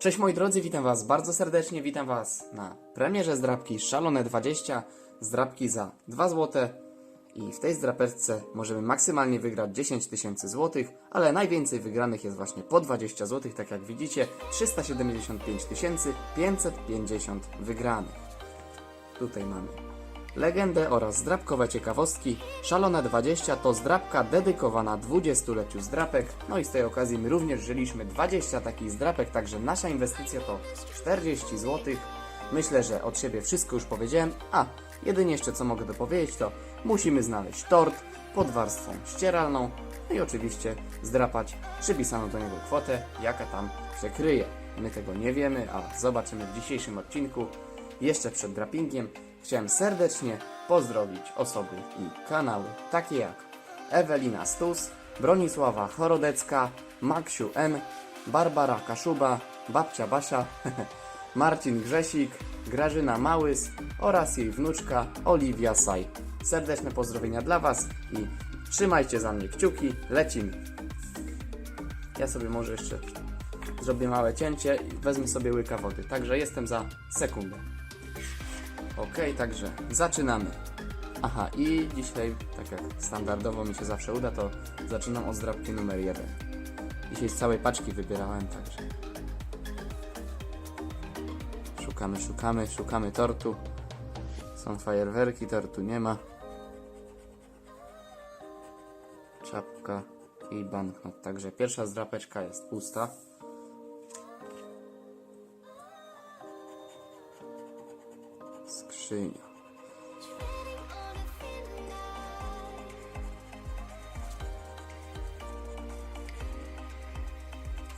Cześć moi drodzy, witam was bardzo serdecznie, witam was na premierze zdrabki Szalone 20, zdrabki za 2 zł i w tej zdraperce możemy maksymalnie wygrać 10 tysięcy złotych, ale najwięcej wygranych jest właśnie po 20 zł, tak jak widzicie 375 550 wygranych. Tutaj mamy legendę oraz zdrabkowe ciekawostki. Szalone 20 to zdrabka dedykowana 20-leciu zdrapek. No i z tej okazji my również żyliśmy 20 takich zdrapek, także nasza inwestycja to 40 zł. Myślę, że od siebie wszystko już powiedziałem, a jedynie jeszcze co mogę dopowiedzieć to musimy znaleźć tort pod warstwą ścieralną no i oczywiście zdrapać przypisaną do niego kwotę, jaka tam się kryje. My tego nie wiemy, a zobaczymy w dzisiejszym odcinku. Jeszcze przed drapingiem chciałem serdecznie pozdrowić osoby i kanały takie jak Ewelina Stus, Bronisława Chorodecka, Maksiu N, Barbara Kaszuba, Babcia Basia, Marcin Grzesik, Grażyna Małys oraz jej wnuczka Oliwia Saj. Serdeczne pozdrowienia dla Was i trzymajcie za mnie kciuki, lecimy. Ja sobie może jeszcze zrobię małe cięcie i wezmę sobie łyka wody, także jestem za sekundę. Ok, także zaczynamy. Aha, i dzisiaj, tak jak standardowo mi się zawsze uda, to zaczynam od zdrabki numer 1. Dzisiaj z całej paczki wybierałem, także. Szukamy, szukamy, szukamy tortu. Są fajerwerki, tortu nie ma. Czapka i banknot. Także pierwsza zdrapeczka jest pusta. Skrzynia.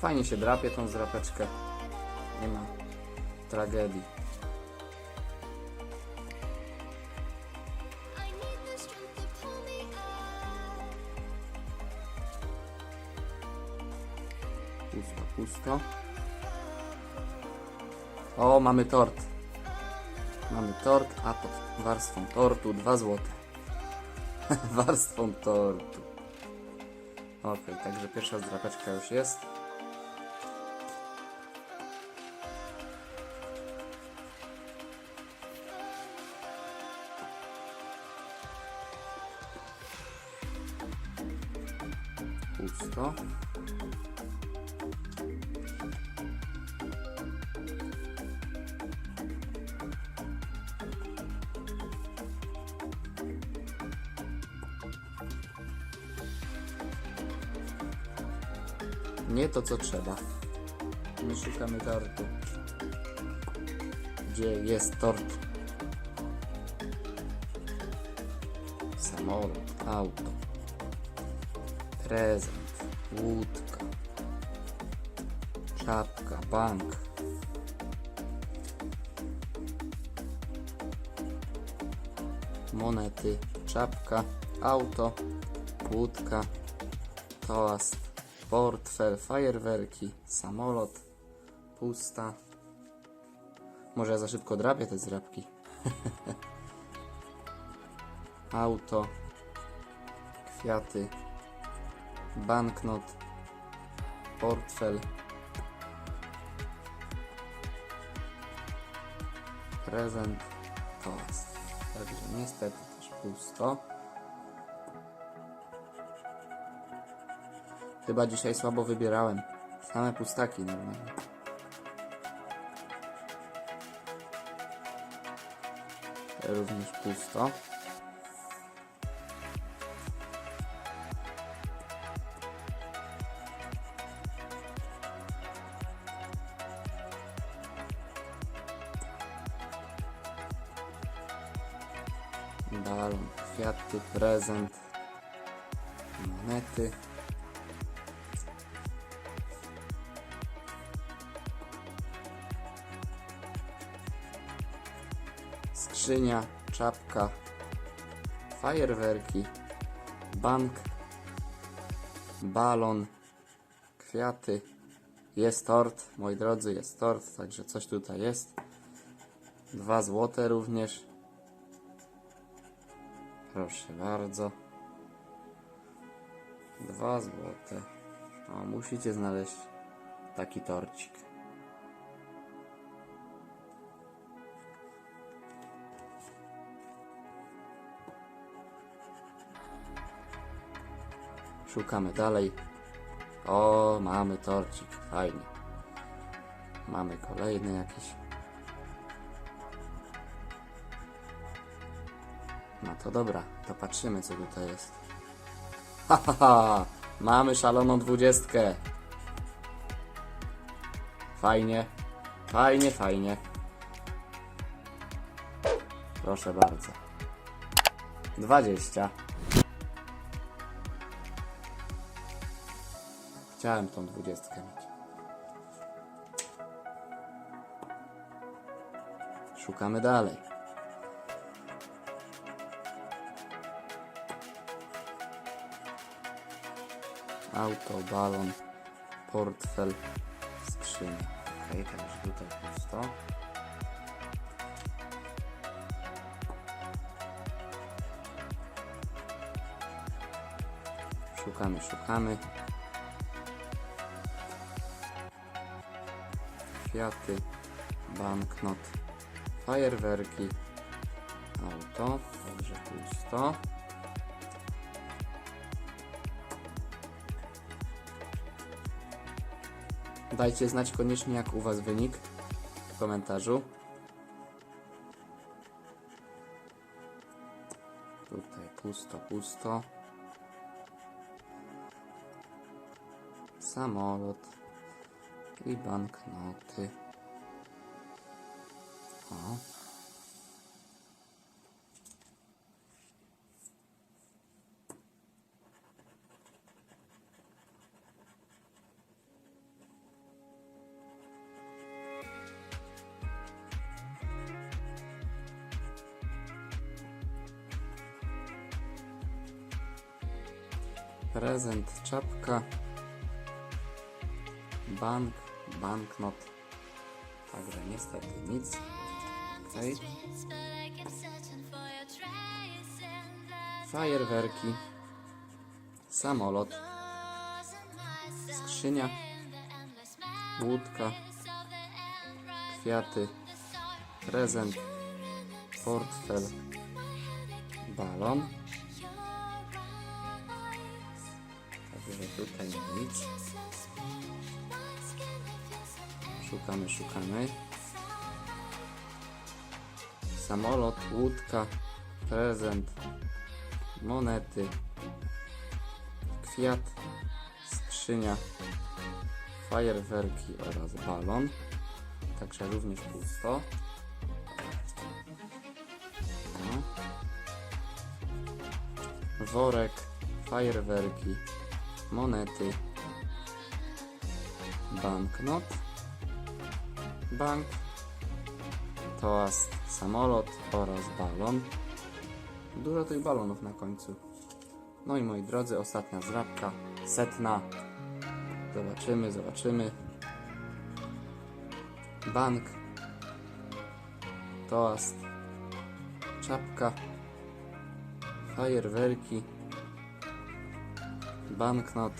Fajnie się drapie tą zdrapeczkę. Nie ma tragedii. Pusto, pusto. O, mamy tort. Mamy tort, a pod warstwą tortu 2 złote. warstwą tortu. Ok, także pierwsza zdrapeczka już jest. Pusto. Nie to co trzeba. My szukamy tortu. Gdzie jest tort? Samolot, auto, prezent, łódka, czapka, bank. Monety, czapka, auto, łódka, toast, portfel, fajerwerki, samolot, pusta. Może ja za szybko drapię te zrabki. Auto, kwiaty, banknot, portfel, prezent, toast. Także niestety też pusto. Chyba dzisiaj słabo wybierałem. Same pustaki normalnie. Również pusto. Balon, kwiaty, prezent, monety. Skrzynia, czapka, fajerwerki, bank, balon, kwiaty. Jest tort, moi drodzy, jest tort, także coś tutaj jest. Dwa złote również. Proszę bardzo. Dwa złote. O, musicie znaleźć taki torcik. Szukamy dalej. O, mamy torcik. Fajnie. Mamy kolejny jakiś. No to dobra, to patrzymy co tutaj jest. Ha, ha, ha. Mamy szaloną dwudziestkę. Fajnie. Fajnie, fajnie. Proszę bardzo. 20. Chciałem tą dwudziestkę mieć. Szukamy dalej. Auto, balon, portfel, skrzynia. Okej, także tutaj pusto. Szukamy, szukamy. Kwiaty, banknot, fajerwerki, auto, także pusto. Dajcie znać koniecznie jak u Was wynik w komentarzu. Tutaj pusto, pusto. Samolot i banknoty. O. Prezent, czapka, bank, banknot. Także niestety nic. Okej. Fajerwerki, samolot, skrzynia, łódka, kwiaty, prezent, portfel, balon. Także tutaj nic. Szukamy, szukamy. Samolot, łódka, prezent, monety, kwiat, skrzynia, fajerwerki oraz balon. Także również pusto. Worek, fajerwerki, monety, banknot, bank, toast, samolot oraz balon. Dużo tych balonów na końcu. No i moi drodzy, ostatnia zrabka, setna. Zobaczymy, zobaczymy. Bank, toast, czapka, fajerwerki, banknot,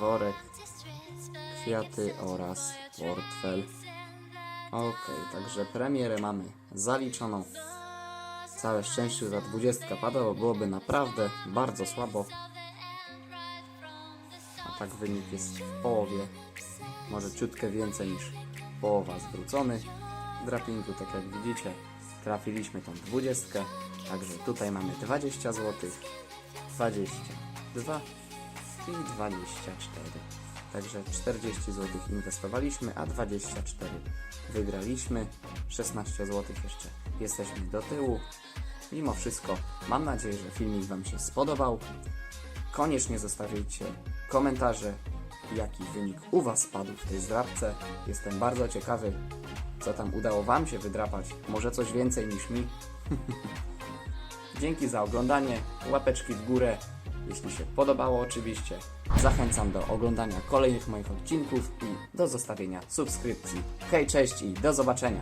worek, kwiaty oraz portfel. Okej, także premierę mamy zaliczoną. Całe szczęście za 20 padło, byłoby naprawdę bardzo słabo. A tak wynik jest w połowie, może ciutkę więcej niż połowa zwrócony. W drapingu, tak jak widzicie, trafiliśmy tą 20, także tutaj mamy 20 zł, 22 i 24. Także 40 zł inwestowaliśmy, a 24 wygraliśmy. 16 zł jeszcze jesteśmy do tyłu. Mimo wszystko mam nadzieję, że filmik Wam się spodobał. Koniecznie zostawiajcie komentarze, jaki wynik u Was padł w tej zdrabce. Jestem bardzo ciekawy, co tam udało Wam się wydrapać. Może coś więcej niż mi. Dzięki za oglądanie, łapeczki w górę, jeśli się podobało oczywiście. Zachęcam do oglądania kolejnych moich odcinków i do zostawienia subskrypcji. Hej, cześć i do zobaczenia!